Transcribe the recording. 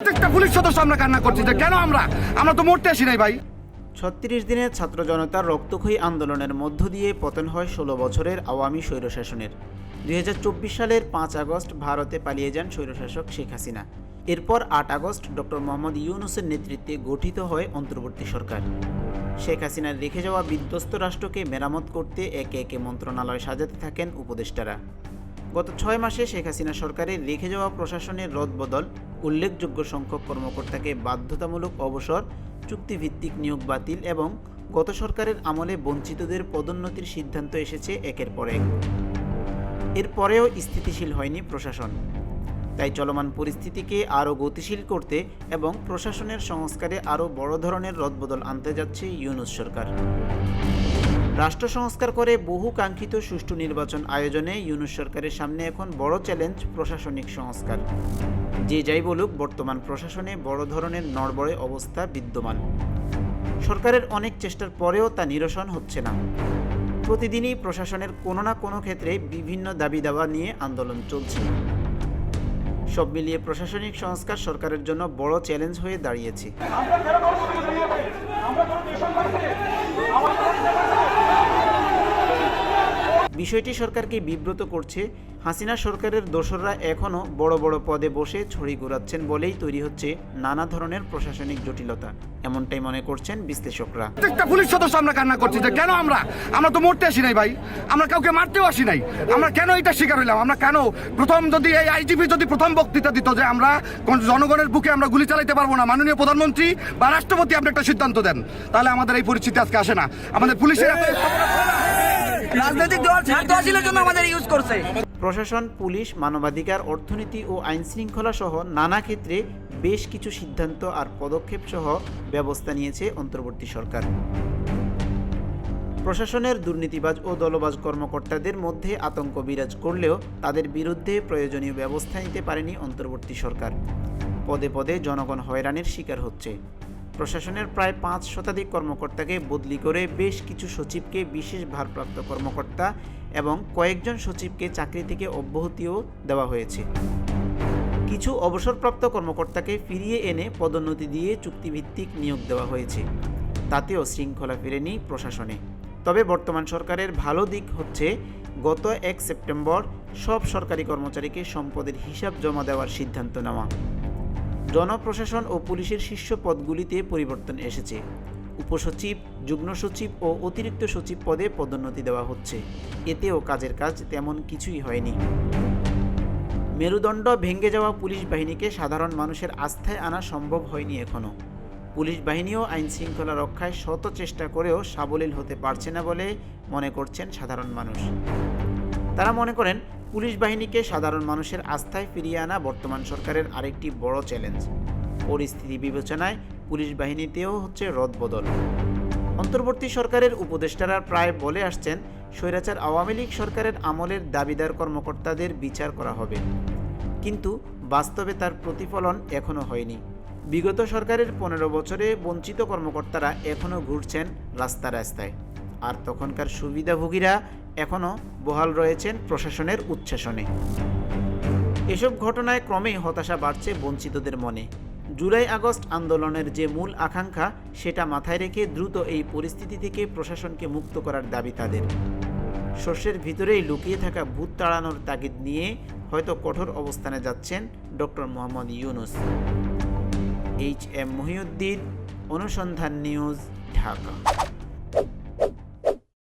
প্রত্যেকটা পুলিশ সদস্য আমরা কান্না করছি যে কেন আমরা? আমরা তো মরতে আসি নাই ভাই। ছত্রিশ ছাত্র জনতার রক্তক্ষয়ী আন্দোলনের মধ্য দিয়ে পতন হয় ষোলো বছরের আওয়ামী স্বৈরশাসনের। দুই সালের পাঁচ আগস্ট ভারতে পালিয়ে যান স্বৈরশাসক শেখ হাসিনা। এরপর আট আগস্ট ডক্টর মোহাম্মদ ইউনুসের নেতৃত্বে গঠিত হয় অন্তর্বর্তী সরকার। শেখ হাসিনার রেখে যাওয়া বিধ্বস্ত রাষ্ট্রকে মেরামত করতে একে একে মন্ত্রণালয় সাজাতে থাকেন উপদেষ্টারা। গত ছয় মাসে শেখ হাসিনা সরকারের রেখে যাওয়া প্রশাসনের রদবদল উল্লেখযোগ্য সংখ্যক কর্মকর্তাকে বাধ্যতামূলক অবসর, চুক্তিভিত্তিক নিয়োগ বাতিল এবং গত সরকারের আমলে বঞ্চিতদের পদোন্নতির সিদ্ধান্ত এসেছে একের পর এক। এরপরেও স্থিতিশীল হয়নি প্রশাসন। তাই চলমান পরিস্থিতিকে আরও গতিশীল করতে এবং প্রশাসনের সংস্কারে আরও বড় ধরনের রদবদল আনতে যাচ্ছে ইউনুস সরকার। রাষ্ট্র সংস্কার করে বহু কাঙ্ক্ষিত সুষ্ঠু নির্বাচন আয়োজনে ইউনুস সরকারের সামনে এখন বড় চ্যালেঞ্জ প্রশাসনিক সংস্কার। যে যাই বলুক, বর্তমান প্রশাসনে বড় ধরনের নড়বড়ে অবস্থা বিদ্যমান। সরকারের অনেক চেষ্টার পরেও তা নিরসন হচ্ছে না। প্রতিদিনই প্রশাসনের কোনো না কোনো ক্ষেত্রে বিভিন্ন দাবি দাওয়া নিয়ে আন্দোলন চলছে। সব মিলিয়ে প্রশাসনিক সংস্কার সরকারের জন্য বড় চ্যালেঞ্জ হয়ে দাঁড়িয়েছে। বিষয়টি সরকারকে বিব্রত করছে। হাসিনা সরকারের দোসররা এখনও বড় বড় পদে বসে ছড়ি ঘোরাচ্ছেন বলেই তৈরি হচ্ছে নানা ধরনের প্রশাসনিক জটিলতা। এমনটাই মনে করছেন বিশ্লেষকরা। প্রত্যেকটা পুলিশ সদস্য আমরা কান্না করছি যে কেন আমরা? আমরা তো মরতে আসি নাই ভাই। আমরা কাউকে মারতেও আসি নাই। আমরা কেন এটা শিকার হইলাম? আমরা কেন প্রথম যদি এই আইজিপি যদি প্রথম বক্তৃতা দিত যে আমরা জনগণের বুকে আমরা গুলি চালাইতে পারব না, মাননীয় প্রধানমন্ত্রী বা রাষ্ট্রপতি আপনি একটা সিদ্ধান্ত দেন। তাহলে আমাদের এই পরিস্থিতি আজকে আসে না। আমাদের পুলিশের রাজনৈতিক দল জন্য আমাদের ইউজ করছে। প্রশাসন, পুলিশ, মানবাধিকার, অর্থনীতি ও আইন শৃঙ্খলা সহ নানা ক্ষেত্রে বেশ কিছু সিদ্ধান্ত আর পদক্ষেপ সহ ব্যবস্থা নিয়েছে অন্তর্বর্তী সরকার। প্রশাসনের দুর্নীতিবাজ ও দলবাজ কর্মকর্তাদের মধ্যে আতঙ্ক বিরাজ করলেও তাদের বিরুদ্ধে প্রয়োজনীয় ব্যবস্থা নিতে পারেনি অন্তর্বর্তী সরকার। পদে পদে জনগণ হয়রানির শিকার হচ্ছে। প্রশাসনের প্রায় পাঁচ শতাধিক কর্মকর্তাকে বদলি করে বেশ কিছু সচিবকে বিশেষ ভারপ্রাপ্ত কর্মকর্তা এবং কয়েকজন সচিবকে চাকরি থেকে অব্যাহতিও দেওয়া হয়েছে। কিছু অবসরপ্রাপ্ত কর্মকর্তাকে ফিরিয়ে এনে পদোন্নতি দিয়ে চুক্তিভিত্তিক নিয়োগ দেওয়া হয়েছে। তাতেও শৃঙ্খলা ফেরেনি প্রশাসনে। তবে বর্তমান সরকারের ভালো দিক হচ্ছে, গত এক সেপ্টেম্বর সব সরকারি কর্মচারীকে সম্পদের হিসাব জমা দেওয়ার সিদ্ধান্ত নেওয়া। জনপ্রশাসন ও পুলিশের শীর্ষ পদগুলিতে পরিবর্তন এসেছে। উপসচিব, যুগ্ম সচিব ও অতিরিক্ত সচিব পদে পদোন্নতি দেওয়া হচ্ছে। এতেও কাজের কাজ তেমন কিছুই হয়নি। মেরুদণ্ড ভেঙে যাওয়া পুলিশ বাহিনীকে সাধারণ মানুষের আস্থায় আনা সম্ভব হয়নি এখনও পুলিশ বাহিনীও আইন শৃঙ্খলা রক্ষায় শত চেষ্টা করেও সাবলীল হতে পারছে না বলে মনে করছেন সাধারণ মানুষ। তারা মনে করেন, পুলিশ বাহিনীকে সাধারণ মানুষের আস্থায় ফিরিয়ে আনা বর্তমান সরকারের আরেকটি বড় চ্যালেঞ্জ। পরিস্থিতি বিবেচনায় পুলিশ বাহিনীতেও হচ্ছে রদবদল। অন্তর্বর্তী সরকারের উপদেষ্টারা প্রায় বলে আসছেন, স্বৈরাচার আওয়ামী লীগ সরকারের আমলের দাবিদার কর্মকর্তাদের বিচার করা হবে। কিন্তু বাস্তবে তার প্রতিফলন এখনও হয়নি। বিগত সরকারের পনেরো বছরে বঞ্চিত কর্মকর্তারা এখনও ঘুরছেন রাস্তা রাস্তায় আর তখনকার সুবিধাভোগীরা এখনও বহাল রয়েছেন প্রশাসনের উচ্ছ্বাসনে। এসব ঘটনায় ক্রমেই হতাশা বাড়ছে বঞ্চিতদের মনে। জুলাই আগস্ট আন্দোলনের যে মূল আকাঙ্ক্ষা, সেটা মাথায় রেখে দ্রুত এই পরিস্থিতি থেকে প্রশাসনকে মুক্ত করার দাবি তাদের। শস্যের ভিতরেই লুকিয়ে থাকা ভূত তাড়ানোর তাগিদ নিয়ে হয়তো কঠোর অবস্থানে যাচ্ছেন doctor Mohammad Yunus. H M Mohiuddin, Anusandhan news, Dhaka.